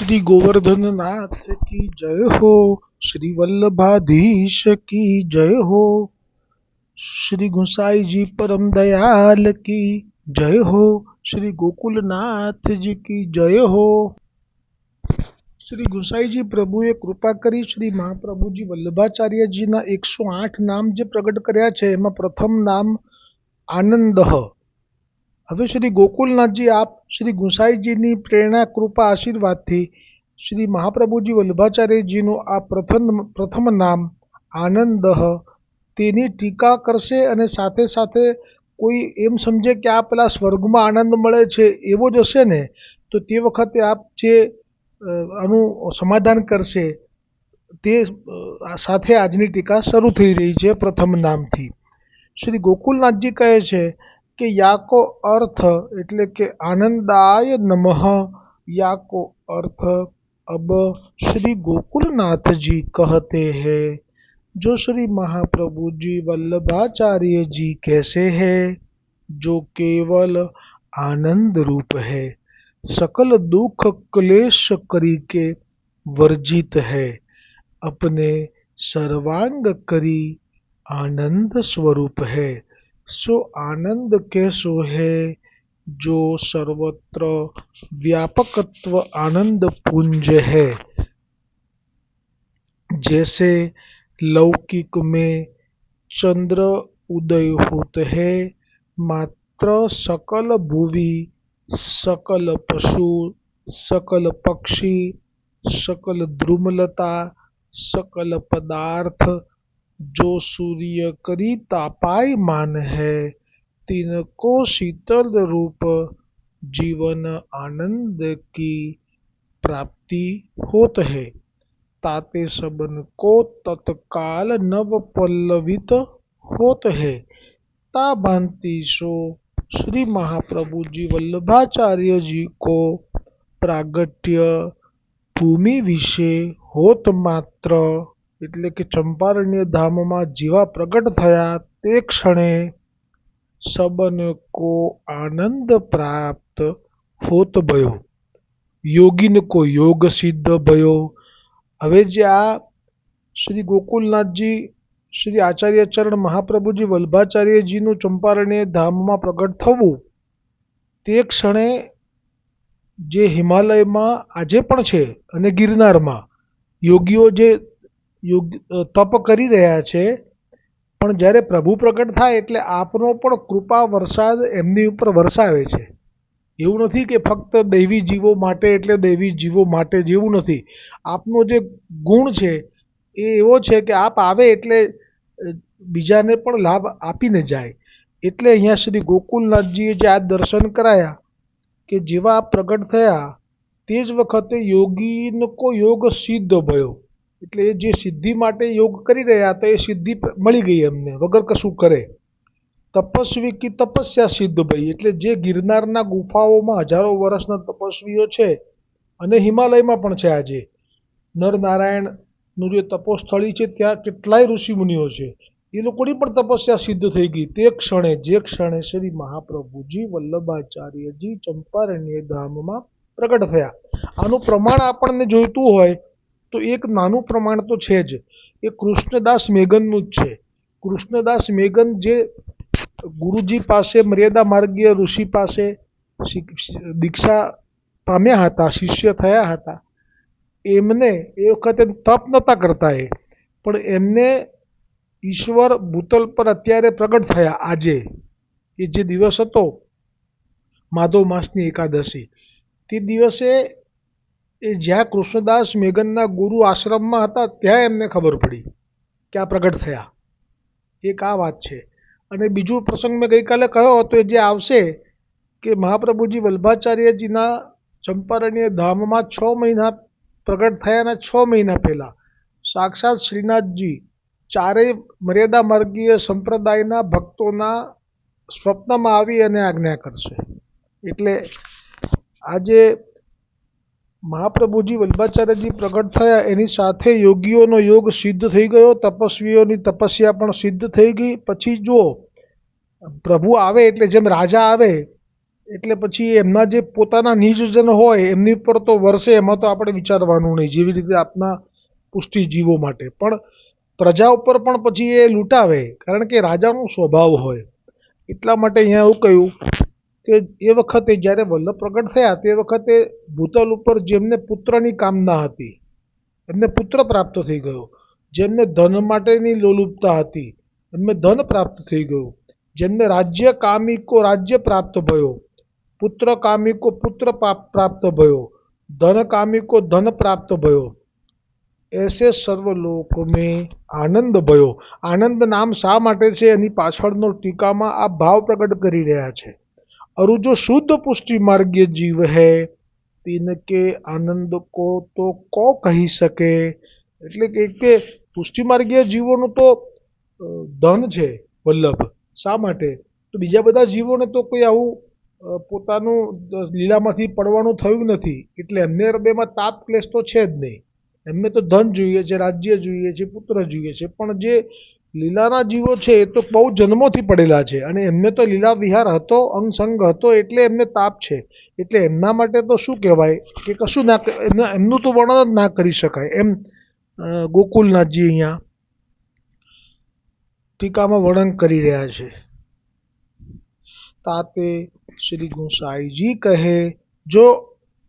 શ્રી ગોવર્ધનનાથ કી જય હો, શ્રી વલ્લભાધીશ કી જય હો, શ્રી ગુસાઈજી પરમ દયાલ કી જય હો, શ્રી ગોકુલનાથજી કી જય હો. શ્રી ગુસાઈજી પ્રભુએ કૃપા કરી શ્રી મહાપ્રભુજી વલ્લભાચાર્યજીના એકસો આઠ નામ જે પ્રગટ કર્યા છે, એમાં પ્રથમ નામ આનંદ. હવે શ્રી ગોકુલનાથજી, આપ શ્રી ગુંસાઈજીની પ્રેરણા, કૃપા, આશીર્વાદથી શ્રી મહાપ્રભુજી વલ્લભાચાર્યજીનું આ પ્રથમ પ્રથમ નામ આનંદ તેની ટીકા કરશે અને સાથે સાથે કોઈ એમ સમજે કે આ પેલા સ્વર્ગમાં આનંદ મળે છે એવો જ હશે ને, તો તે વખતે આપ જે આનું સમાધાન કરશે તે સાથે આજની ટીકા શરૂ થઈ રહી છે પ્રથમ નામથી. શ્રી ગોકુલનાથજી કહે છે કે યાકો અર્થ એટલે કે આનંદાય નમઃ યાકો अर्थ अब श्री गोकुलनाथ जी कहते हैं जो श्री महाप्रभु जी वल्लभाचार्य जी कैसे हैं जो केवल आनंद रूप है सकल दुख क्लेश करी के वर्जित है अपने सर्वांग करी आनंद स्वरूप है सो आनंद कैसो है जो सर्वत्र व्यापकत्व आनंद पुंज है। जैसे लौकिक में चंद्र उदय होते है, मात्र सकल भुवि, सकल पशु, सकल पक्षी, सकल द्रुमलता सकल पदार्थ जो सूर्य करी तापाई मान है, तिनको शीतल रूप जीवन आनंद की प्राप्ति होत है। ताते सबन को तत्काल नव पल्लवित होत है। ता भांति सो श्री महाप्रभु जी वल्लभाचार्य जी को प्रागट्य भूमि विषय होत मात्र। એટલે કે ચંપારણ્ય ધામમાં જીવા પ્રગટ થયા તે ક્ષણે સબન કો આનંદ પ્રાપ્ત હોત ભયો. યોગીન કો યોગ સિદ્ધ ભયો. હવે જે આ શ્રી ગોકુલનાથજી, શ્રી આચાર્યચરણ મહાપ્રભુજી વલ્ભાચાર્યજીનું ચંપારણ્ય ધામમાં પ્રગટ થવું, તે ક્ષણે જે હિમાલયમાં આજે પણ છે અને ગિરનારમાં, યોગીઓ જે યોગ તપ કરી રહ્યા છે. પણ જ્યારે પ્રભુ પ્રગટ થાય એટલે આપનો પણ કૃપા, વરસાદ એમની ઉપર વરસાવે છે. એવું નથી કે ફક્ત દૈવી જીવો માટે એટલે દૈવી જીવો માટે જેવું નથી. આપનો જે ગુણ છે એ એવો છે કે આપ આવે એટલે બીજાને પણ લાભ આપીને જાય. એટલે અહીંયા શ્રી ગોકુલનાથજીએ જે આ દર્શન કરાયા કે જેવા પ્રગટ થયા, તે જ વખતે યોગીનો કો યોગ સિદ્ધ ભયો. એટલે એ જે સિદ્ધિ માટે યોગ કરી રહ્યા હતા, એ સિદ્ધિ મળી ગઈ એમને. વગર કશું કરે. તપસ્વી કી તપસ્યા સિદ્ધ ભઈ. એટલે જે ગિરનારના ગુફાઓમાં હજારો વર્ષના તપસ્વીઓ છે, અને હિમાલયમાં પણ છે આજે. નરનારાયણનું જે તપોસ્થળી છે, ત્યાં કેટલાય ઋષિમુનિઓ છે. એ લોકોની પણ તપસ્યા સિદ્ધ થઈ ગઈ. તે ક્ષણે, જે ક્ષણે શ્રી મહાપ્રભુજી વલ્લભાચાર્યજી ચંપારણ્ય ધામમાં પ્રગટ થયા. આનું પ્રમાણ આપણને જોઈતું હોય તો એક નાનું પ્રમાણ તો છે જ. એ કૃષ્ણદાસ મેગનનું જ છે. કૃષ્ણદાસ મેગન જે ગુરુજી પાસે, મર્યાદા માર્ગીય ઋષિ પાસે દીક્ષા પામ્યા હતા, શિષ્ય થયા હતા. એમને એ વખતે તપ નહોતા કરતા એ. પણ એમને ઈશ્વર ભૂતલ પર અત્યારે પ્રગટ થયા આજે. એ જે દિવસ હતો, માધવ માસની એકાદશી, તે દિવસે એ જ્યાં કૃષ્ણદાસ મેઘનના ગુરુ આશ્રમમાં હતા, ત્યાં એમને ખબર પડી કે આ પ્રગટ થયા. એક આ વાત છે. અને બીજો પ્રસંગ મેં ગઈકાલે કહ્યો હતો, એ જે આવશે કે મહાપ્રભુજી વલ્ભાચાર્યજીના ચંપારણ્ય ધામમાં છ મહિના પ્રગટ થયાના છ મહિના પહેલાં સાક્ષાત શ્રીનાથજી ચારેય મર્યાદા માર્ગીય સંપ્રદાયના ભક્તોના સ્વપ્નમાં આવી અને આજ્ઞા કરશે. એટલે આજે મહાપ્રભુજી વલ્ભાચાર્યજી પ્રગટ થયા. એની સાથે યોગીઓનો યોગ સિદ્ધ થઈ ગયો. તપસ્વીઓની તપસ્યા પણ સિદ્ધ થઈ ગઈ. પછી જુઓ, પ્રભુ આવે એટલે જેમ રાજા આવે, એટલે પછી એમના જે પોતાના નિજજન હોય, એમની પર તો વર્ષે એમાં તો આપણે વિચારવાનું નહીં. જેવી રીતે આપના પુષ્ટિજીવો માટે. પણ પ્રજા ઉપર પણ પછી એ લૂંટાવે. કારણ કે રાજાનો સ્વભાવ હોય. એટલા માટે અહીંયા એવું કહ્યું કે એ વખતે જ્યારે વલ્લભ પ્રગટ થયા, તે વખતે ભૂતલ ઉપર જેમને પુત્રની કામના હતી, એમને પુત્ર પ્રાપ્ત થઈ ગયો. જેમને ધન માટેની લોલુપતા હતી, એમને ધન પ્રાપ્ત થઈ ગયું. જેમને રાજ્ય કામિકો, રાજ્ય પ્રાપ્ત ભયો, પુત્ર કામિકો, પુત્ર પ્રાપ્ત ભયો, ધન કામિકો, ધન પ્રાપ્ત ભયો. એસે સર્વ લોક આનંદ ભયો. આનંદ નામ શા માટે છે? એની પાછળનો ટીકામાં આ ભાવ પ્રગટ કરી રહ્યા છે. અરુ જો શુદ્ધ પુષ્ટિ માર્ગીય જીવ હૈ તિનકે આનંદ को તો કો કહી શકે એટલે કે કે પુષ્ટિ માર્ગીય જીવોનું તો ધન છે વલ્લભ શા માટે તો બીજા બધા જીવોને તો કોઈ આવું પોતાનું લીલામાંથી પડવાનું થયું નથી એટલે એમને હૃદયમાં તાપ ક્લેશ તો છે જ નહીં। એમને તો ધન જોઈએ છે, રાજ્ય જોઈએ છે, પુત્ર જોઈએ છે, પણ જે લીલાના જીવો છે, એ તો બહુ જન્મોથી પડેલા છે. અને એમને તો લીલા વિહાર હતો, અંગસંગ હતો, એટલે એમને તાપ છે. એટલે એમના માટે તો શું કહેવાય કે કશું ના એમનું તો વર્ણન જ ના કરી શકાય. એમ ગોકુલનાથજી અહીંયા ટીકામાં વર્ણન કરી રહ્યા છે. તાતે શ્રી ગુસાઈજી કહે, જો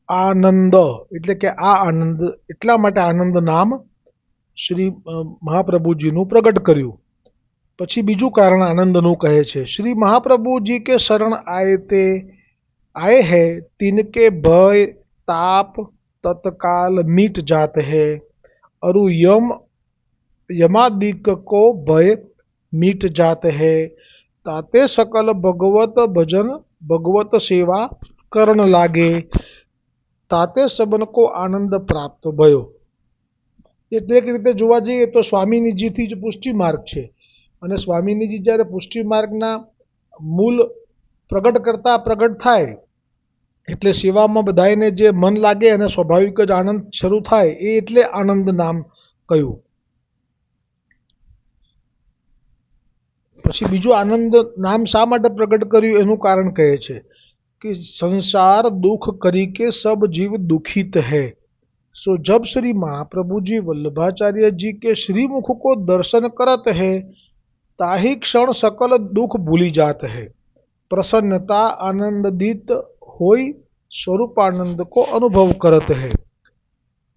આનંદ, એટલે કે આ આનંદ, એટલા માટે આનંદ નામ શ્રી મહાપ્રભુજીનું પ્રગટ કર્યું. પછી બીજું કારણ આનંદનું કહે છે, શ્રી મહાપ્રભુજી કે શરણ આય તે આએ હે, તિનકે ભય, તાપ, તત્કાલ મીટ જાત હે. અરુ યમ, યમાદિક કો ભય મીટ જાત હે. તાતે સકલ ભગવત ભજન, ભગવત સેવા કરણ લાગે. તાતે સબન કો આનંદ પ્રાપ્ત ભયો. એટલે એક રીતે જોવા જઈએ તો સ્વામીનીજીથી જ પુષ્ટિ માર્ગ છે. અને સ્વામીનીજી જ્યારે પુષ્ટિ માર્ગના મૂલ પ્રગટ કરતા પ્રગટ થાય, એટલે સેવામાં બધાને જે મન લાગે અને સ્વાભાવિક જ આનંદ શરૂ થાય, એ એટલે આનંદ નામ કહ્યું. પછી બીજું આનંદ નામ શા માટે પ્રગટ કર્યું? એનું કારણ કહે છે કે સંસાર દુઃખ કરી કે સબ જીવ દુખિત હૈ. सो जब श्री महाप्रभु जी वल्लभाचार्य जी के श्रीमुख को दर्शन करत है, ताही क्षण सकल दुख भूली जात है। प्रसन्नता आनंदित होई स्वरूपानंद को अनुभव करत है।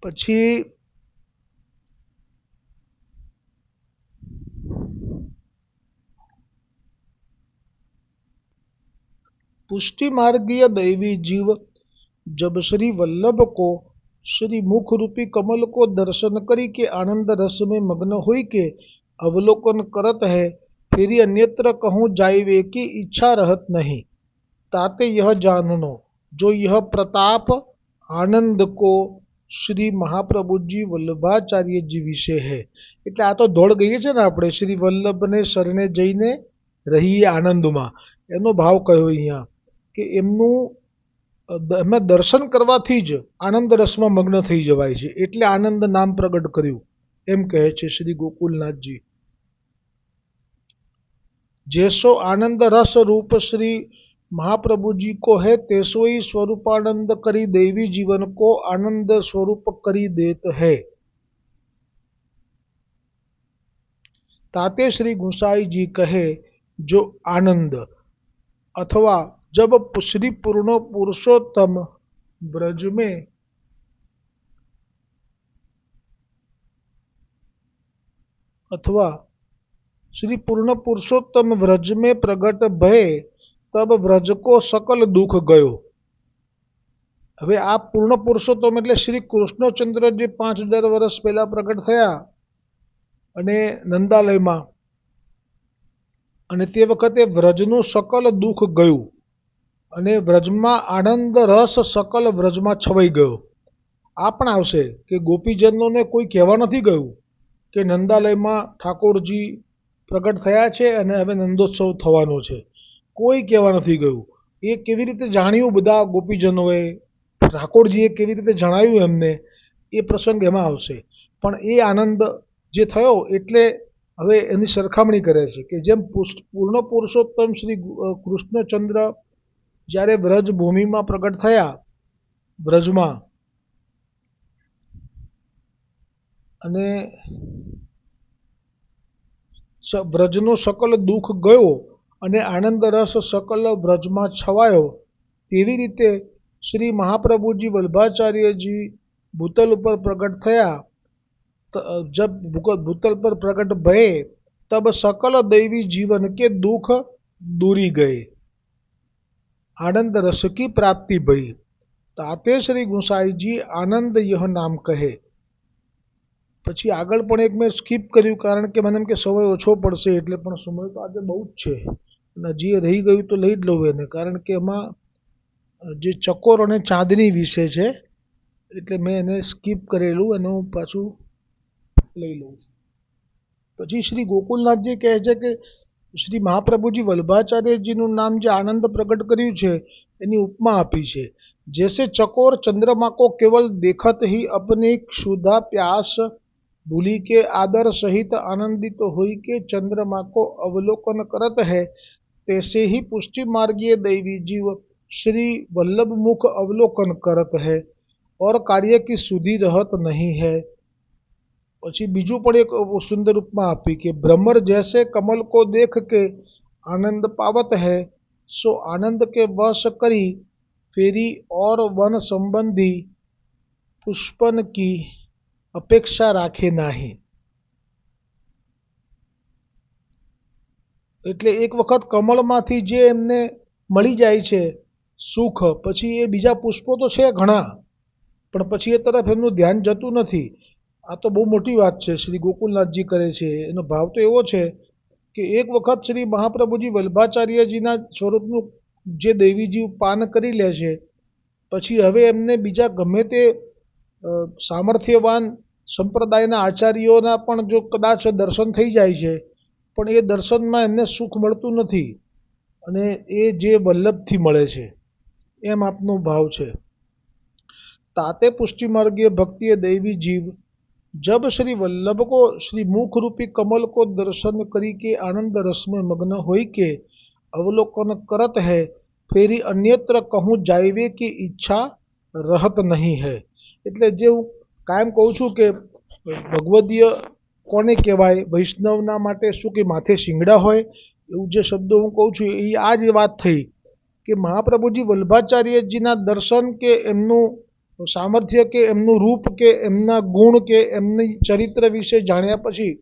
पी पुष्टि मार्गीय दैवी जीव जब श्री वल्लभ को श्री मुख रूपी कमल को दर्शन करी के आनंद रस में मग्न हुई के अवलोकन करत है फिर अन्यत्र कहूँ जाइवे की इच्छा रहत नहीं ताते यह जाननो जो यह प्रताप આનંદ કો શ્રી મહાપ્રભુજી વલ્લભાચાર્યજી વિશે હે એટલે આ તો દોડ ગઈએ છે ને આપણે શ્રી વલ્લભને શરણે જઈને રહીએ આનંદમાં એનો ભાવ કયો અહીંયા કે એમનું અ, દ- એમના દર્શન કરવાથી જ આનંદ રસમાં મગ્ન થઈ જવાય છે એટલે આનંદ નામ પ્રગટ કર્યું એમ કહે છે શ્રી ગોકુલનાથજી जैसो आनंद रस रूप श्री महाप्रभु जी को है तैसो ही स्वरूपानंद करी देवी जीवन को आनंद स्वरूप करी देत है ताते श्री गुसाई जी कहे जो आनंद अथवा जब श्री पूर्ण पुरुषोत्तम ब्रज में अथवा श्री पूर्ण पुरुषोत्तम व्रज में प्रगट भय तब व्रज को सकल દુઃખ ગયો હવે આ પૂર્ણ પુરુષોત્તમ એટલે શ્રી કૃષ્ણચંદ્ર જે પાંચ હજાર વર્ષ પહેલા પ્રગટ થયા અને નંદાલયમાં અને તે વખતે વ્રજનું સકલ દુઃખ ગયું અને વ્રજમાં આનંદ રસ સકલ વ્રજમાં છવાઈ ગયો. આ પણ આવશે કે ગોપીજનોને કોઈ કહેવા નથી ગયું કે નંદાલયમાં ઠાકોરજી પ્રગટ થયા છે અને હવે નંદોત્સવ થવાનો છે. કોઈ કહેવા નથી ગયું. એ કેવી રીતે જાણ્યું બધા ગોપીજનોએ? ઠાકોરજીએ કેવી રીતે જણાવ્યું એમને? એ પ્રસંગ એમાં આવશે. પણ એ આનંદ જે થયો એટલે હવે એની સરખામણી કરે છે કે જેમ પૂર્ણ પુરુષોત્તમ શ્રી કૃષ્ણચંદ્ર જ્યારે વ્રજ ભૂમિમાં પ્રગટ થયા, વ્રજમાં અને વ્રજનો સકલ દુઃખ ગયો અને આનંદ રસ સકલ વ્રજમાં છવાયો, તેવી રીતે શ્રી મહાપ્રભુજી વલ્ભાચાર્યજી ભૂતલ ઉપર પ્રગટ થયા જબ ભૂતલ પર પ્રગટ ભયે, તબ સકલ દૈવી જીવન કે દુઃખ દૂરી ગયે. दूरी गए आनंद रस की प्राप्ति भई તાતે શ્રી ગુસાઈજી આનંદ યહ નામ કહે પછી આગળ પણ એક મેં સ્કીપ કર્યું કારણ કે મને એમ કે સમય ઓછો પડશે એટલે પણ સમય તો આજે બહુ જ છે અને હજી એ રહી ગયું તો લઈ જ લઉં એને કારણ કે એમાં જે ચકોર અને ચાંદની વિશે છે એટલે મેં એને સ્કીપ કરેલું અને હું પાછું લઈ લઉં છું પછી શ્રી ગોકુલનાથજી કહે છે કે શ્રી મહાપ્રભુજી વલ્ભાચાર્યજીનું નામ જે આનંદ પ્રગટ કર્યું છે એની ઉપમા આપી છે जैसे चकोर चंद्रमा को केवल देखत ही अपनी क्षुधा प्यास भूली के आदर सहित आनंदित हुई के चंद्रमा को अवलोकन करत है तैसे ही पुष्टि मार्गीय दैवी जीव श्री वल्लभ मुख अवलोकन करत है और कार्य की सुधी रहत नहीं है પછી બીજું પણ એક સુંદર રૂપમાં આપી કે ભ્રમર જૈસે કમલ કો દેખ કે આનંદ પાવત હૈ, સો આનંદ કે વશ કરી ફેરી ઓર વન સંબંધી પુષ્પન કી અપેક્ષા રાખે નાહી. એટલે એક વખત કમળમાંથી જે એમને મળી જાય છે સુખ, પછી એ બીજા પુષ્પો તો છે ઘણા, પણ પછી એ તરફ એમનું ધ્યાન જતું નથી. આ તો બહુ મોટી વાત છે. શ્રી ગોકુલનાથજી કરે છે. એનો ભાવ તો એવો છે કે એક વખત શ્રી મહાપ્રભુજી વલ્ભાચાર્યજીના સ્વરૂપનું જે દેવીજી પાન કરી લે છે, પછી હવે એમને બીજા ગમે તે સામર્થ્યવાન સંપ્રદાયના આચાર્યોના પણ જો કદાચ દર્શન થઈ જાય છે, પણ એ દર્શનમાં એમને સુખ મળતું નથી અને એ જે વલ્લભથી મળે છે, એમ આપનો ભાવ છે. તાતે પુષ્ટિમાર્ગીય ભક્તિએ દૈવી જીવ जब श्री वल्लभ को श्री मुख रूपी कमल को दर्शन करी के आनंद रस में मग्न होई के अवलोकन करत है फेरी अन्यत्र कहूँ जायवे की ઈચ્છા રહત નહીં હૈ એટલે જે હું કાયમ કહું છું કે ભગવદીય કોને કહેવાય વૈષ્ણવના માટે શું કે માથે શિંગડા હોય એવું જે શબ્દો હું કહું છું એ આ જ વાત થઈ કે મહાપ્રભુજી વલ્ભાચાર્યજીના દર્શન કે એમનું સામર્થ્ય કે એમનું રૂપ કે એમના ગુણ કે એમની ચરિત્ર વિશે જાણ્યા પછી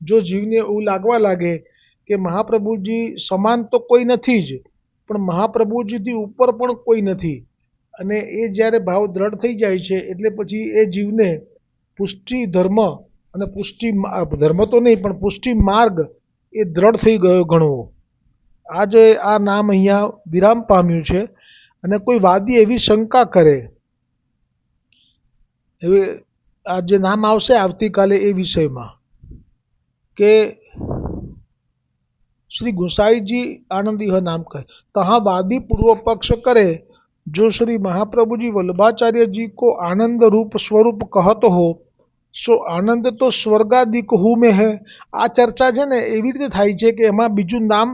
જો જીવને એવું લાગવા લાગે કે મહાપ્રભુજી સમાન તો કોઈ નથી જ, પણ મહાપ્રભુજીથી ઉપર પણ કોઈ નથી. અને એ જ્યારે ભાવ દ્રઢ થઈ જાય છે, એટલે પછી એ જીવને પુષ્ટિ ધર્મ અને પુષ્ટિ ધર્મ તો નહીં, પણ પુષ્ટિ માર્ગ એ દ્રઢ થઈ ગયો ગણવો. આજે આ નામ અહીંયા વિરામ પામ્યું છે અને કોઈ વાદી એવી શંકા કરે હવે આ જે નામ આવશે આવતીકાલે એ વિષયમાં કે श्री गोसाई जी आनंद यह नाम कहे तहाँ वादी पूर्व पक्ष करे जो श्री महाप्रभु जी वल्लभाचार्य जी को आनंद रूप स्वरूप कहत हो સો આનંદ તો સ્વર્ગાદિક હું મેં હે આ ચર્ચા છે ને એવી રીતે થાય છે કે એમાં બીજું નામ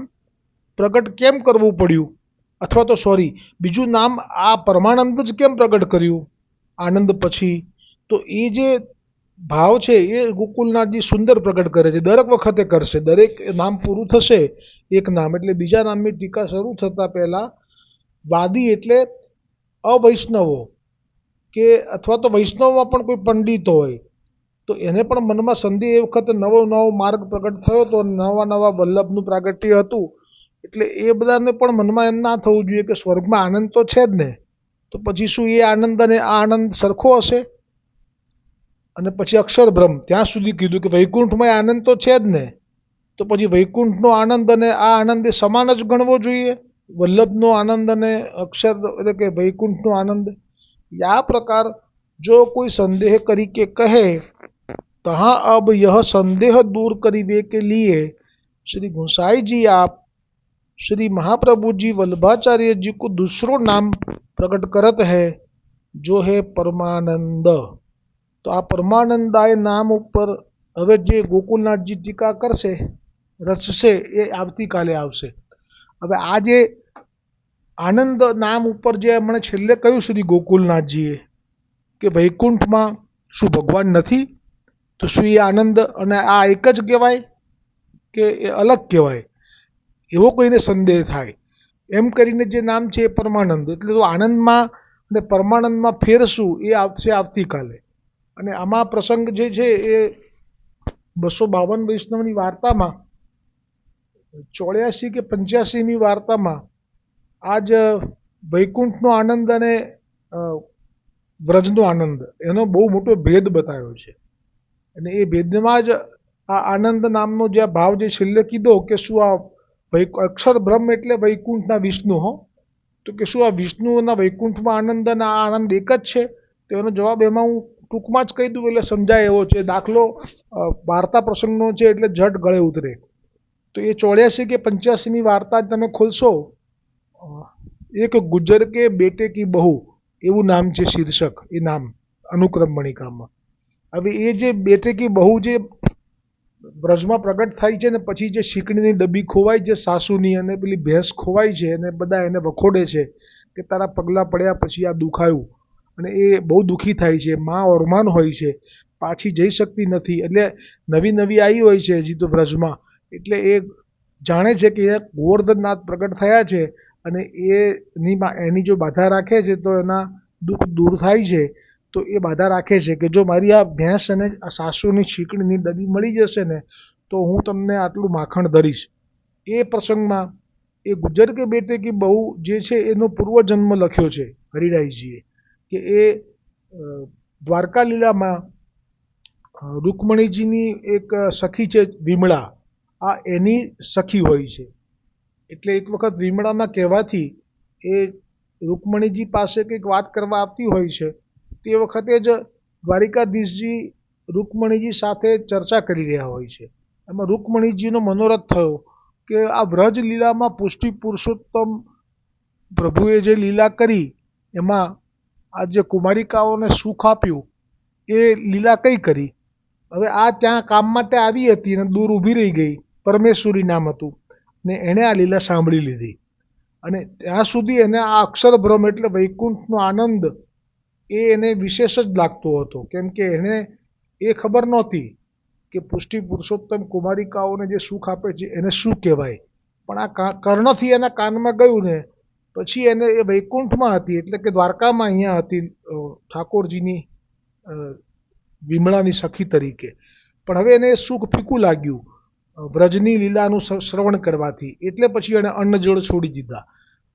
પ્રગટ કેમ કરવું પડ્યું અથવા તો સોરી બીજું નામ આ પરમાનંદ જ કેમ પ્રગટ કર્યું આનંદ પછી તો એ જે ભાવ છે, એ ગોકુલનાથજી સુંદર પ્રગટ કરે છે. દરેક વખતે કરશે. દરેક નામ પૂરું થશે એક નામ. એટલે બીજા નામની ટીકા શરૂ થતાં પહેલાં વાદી એટલે અવૈષ્ણવો કે અથવા તો વૈષ્ણવમાં પણ કોઈ પંડિત હોય, તો એને પણ મનમાં સંધિ એ વખતે નવો નવો માર્ગ પ્રગટ થયો હતો નવા નવા વલ્લભનું પ્રાગટ્ય હતું. એટલે એ બધાને પણ મનમાં એમ ના થવું જોઈએ કે સ્વર્ગમાં આનંદ તો છે જ ને. તો પછી શું એ આનંદ અને આ આનંદ સરખો હશે? અને પછી અક્ષરબ્રહ્મ ત્યાં સુધી કીધું કે વૈકુંઠમાં આનંદ તો છે જ ને તો પછી વૈકુંઠનો આનંદ અને આ આનંદ એ સમાન જ ગણવો જોઈએ વલ્લભનો આનંદ અને અક્ષર એટલે કે વૈકુંઠનો આનંદ આ પ્રકાર જો કોઈ સંદેહ કરી કે કહે तहाँ अब यह संदेह दूर करीबे के लिए श्री गोसाई जी आप श्री महाप्रभु जी वल्लभाचार्य जी को दूसरो नाम प्रकट करत है जो है परमानंद તો આ પરમાનંદાય નામ ઉપર હવે જે ગોકુલનાથજી ટીકા કરશે, રચશે, એ આવતીકાલે આવશે. હવે આ જે આનંદ નામ ઉપર જે મને છેલ્લે કહ્યું સુધી ગોકુલનાથજીએ? કે વૈકુંઠમાં શું ભગવાન નથી? તો શું એ આનંદ અને આ એક જ કહેવાય કે એ અલગ કહેવાય? એવો કોઈને સંદેહ થાય. એમ કરીને જે નામ છે એ પરમાનંદ. એટલે તો આનંદમાં અને પરમાનંદમાં ફેર શું એ આવશે આવતીકાલે. અને આમાં પ્રસંગ જે છે એ બસો બાવન વૈષ્ણવની વાર્તામાં, ચોર્યાસી કે પંચ્યાસીમી વાર્તામાં આજ વૈકુંઠનો આનંદ અને વ્રજનો આનંદ, એનો બહુ મોટો ભેદ બતાવ્યો છે. અને એ ભેદમાં જ આ આનંદ નામનો જે ભાવ જે છેલ્લે કીધો કે શું આ અક્ષર બ્રહ્મ એટલે વૈકુંઠના વિષ્ણુ હો, તો કે શું આ વિષ્ણુના વૈકુંઠમાં આનંદ અને આ આનંદ એક જ છે? તો એનો જવાબ એમાં હું ટૂંકમાં જ કહી દઉં એટલે સમજાય એવો છે. દાખલો વાર્તા પ્રસંગનો છે એટલે જટ ગળે ઉતરે. તો એ ચોર્યાસી કે પંચ્યાસીની વાર્તા જ તમે ખોલશો એક ગુજર કે બેટે કી બહુ, એવું નામ છે શીર્ષક, એ નામ, અનુક્રમ મણિકામાં હવે એ જે બેટે કી બહુ જે બ્રજમાં પ્રગટ થાય છે ને, પછી જે શીકણીની ડબ્બી ખોવાય છે, સાસુની અને પેલી ભેંસ ખોવાય છે અને બધા એને વખોડે છે કે તારા પગલાં પડ્યા પછી આ દુખાયું. અને એ બહુ દુઃખી થાય છે, માં ઓરમાન હોય છે, પાછી જઈ શકતી નથી. એટલે નવી નવી આવી હોય છે હજી તો વ્રજમાં એટલે એ જાણે છે કે ગોવર્ધનનાથ પ્રગટ થયા છે અને એની એની જો બાધા રાખે છે તો એના દુઃખ દૂર થાય છે. તો એ બાધા રાખે છે કે જો મારી આ ભેંસ અને સાસુની છીકણીની ડબી મળી જશે ને, તો હું તમને આટલું માખણ ધરીશ. એ પ્રસંગમાં એ ગુજર કે બેટે કે બહુ જે છે એનો પૂર્વજન્મ લખ્યો છે હરિરાયજીએ. કે એ દ્વારકા લીલામાં રૂકમણીજીની એક સખી છે વિમળા. આ એની સખી હોય છે. એટલે એક વખત વિમળાના કહેવાથી એ રૂકમણીજી પાસે કંઈક વાત કરવા આવતી હોય છે, તે વખતે જ દ્વારિકાધીશજી રૂકમણીજી સાથે ચર્ચા કરી રહ્યા હોય છે. એમાં રૂકમણીજીનો મનોરથ થયો કે આ વ્રજ લીલામાં પુષ્ટિ પુરુષોત્તમ પ્રભુએ જે લીલા કરી, એમાં આ જે કુમારિકાઓને સુખ આપ્યું, એ લીલા કઈ કરી? હવે આ ત્યાં કામ માટે આવી હતી અને દૂર ઊભી રહી ગઈ, પરમેશ્વરી નામ હતું. ને એણે આ લીલા સાંભળી લીધી. અને ત્યાં સુધી એને આ અક્ષર એટલે વૈકુંઠનો આનંદ, એ એને વિશેષ જ લાગતો હતો. કેમ કે એને એ ખબર નહોતી કે પુષ્ટિ પુરુષોત્તમ કુમારિકાઓને જે સુખ આપે છે, એને શું કહેવાય? પણ આ કર્ણથી એના કાનમાં ગયું ને પછી એને એ વૈકુંઠમાં હતી, એટલે કે દ્વારકામાં અહીંયા હતી ઠાકોરજીની વિમળાની સખી તરીકે. પણ હવે એને સુખ ફીકું લાગ્યું વ્રજની લીલાનું શ્રવણ કરવાથી. એટલે પછી એણે અન્નજળ છોડી દીધા.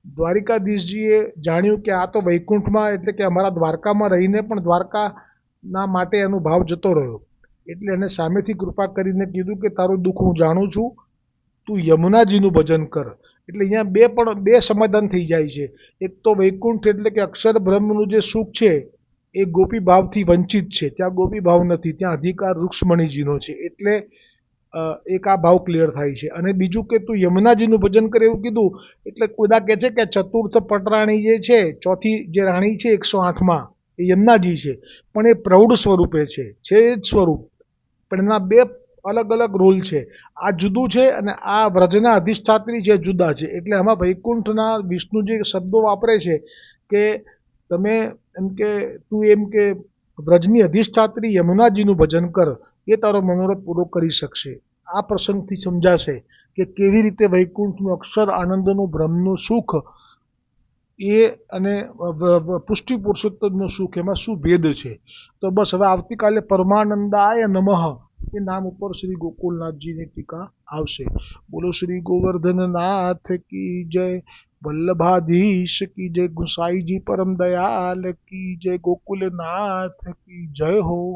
દ્વારિકાધીશજીએ જાણ્યું કે આ તો વૈકુંઠમાં, એટલે કે અમારા દ્વારકામાં રહીને પણ દ્વારકાના માટે એનો ભાવ જતો રહ્યો. એટલે એને સામેથી કૃપા કરીને કીધું કે, તારું દુઃખ હું જાણું છું. તું યમુનાજીનું ભજન કર. એટલે અહીંયા બે પણ, બે સમાધાન થઈ જાય છે. એક તો વૈકુંઠ એટલે કે અક્ષર બ્રહ્મનું જે સુખ છે, એ ગોપી ભાવથી વંચિત છે. ત્યાં ગોપી ભાવ નથી, ત્યાં અધિકાર રૂક્ષ્મણીજીનો છે. એટલે એક આ ભાવ ક્લિયર થાય છે. અને બીજું કે તું યમુનાજીનું ભજન કરે એવું કીધું, એટલે બધા કહે છે કે ચતુર્થ પટરાણી જે છે, ચોથી જે રાણી છે, એકસો આઠમાં, એ યમુનાજી છે. પણ એ પ્રૌઢ સ્વરૂપે છે. છે જ સ્વરૂપ. પણ એના બે અલગ અલગ રોલ છે. આ જુદું છે અને આ વ્રજના અધિષ્ઠાત્રી છે જુદા છે. એટલે આમાં વૈકુંઠના વિષ્ણુ જે શબ્દો વાપરે છે કે તમે એમ કે તું એમ કે વ્રજની અધિષ્ઠાત્રી યમુનાજીનું ભજન કર, એ તારો મનોરથ પૂરો કરી શકશે. આ પ્રસંગથી સમજાશે કે કેવી રીતે વૈકુંઠનું અક્ષર, આનંદનું, બ્રહ્મનું સુખ એ અને પુષ્ટિ પુરુષોત્તમનું સુખ એમાં શું ભેદ છે. તો બસ હવે આવતીકાલે પરમાનંદાય નમઃ. એ નામ ઉપર શ્રી ગોકુલનાથજીની ટીકા આવશે. બોલો શ્રી ગોવર્ધનનાથ કી જય, વલ્લભાધીશ કી જય, ગુસાઈજી પરમ દયાલ કી જય, ગોકુલનાથ કી જય હો.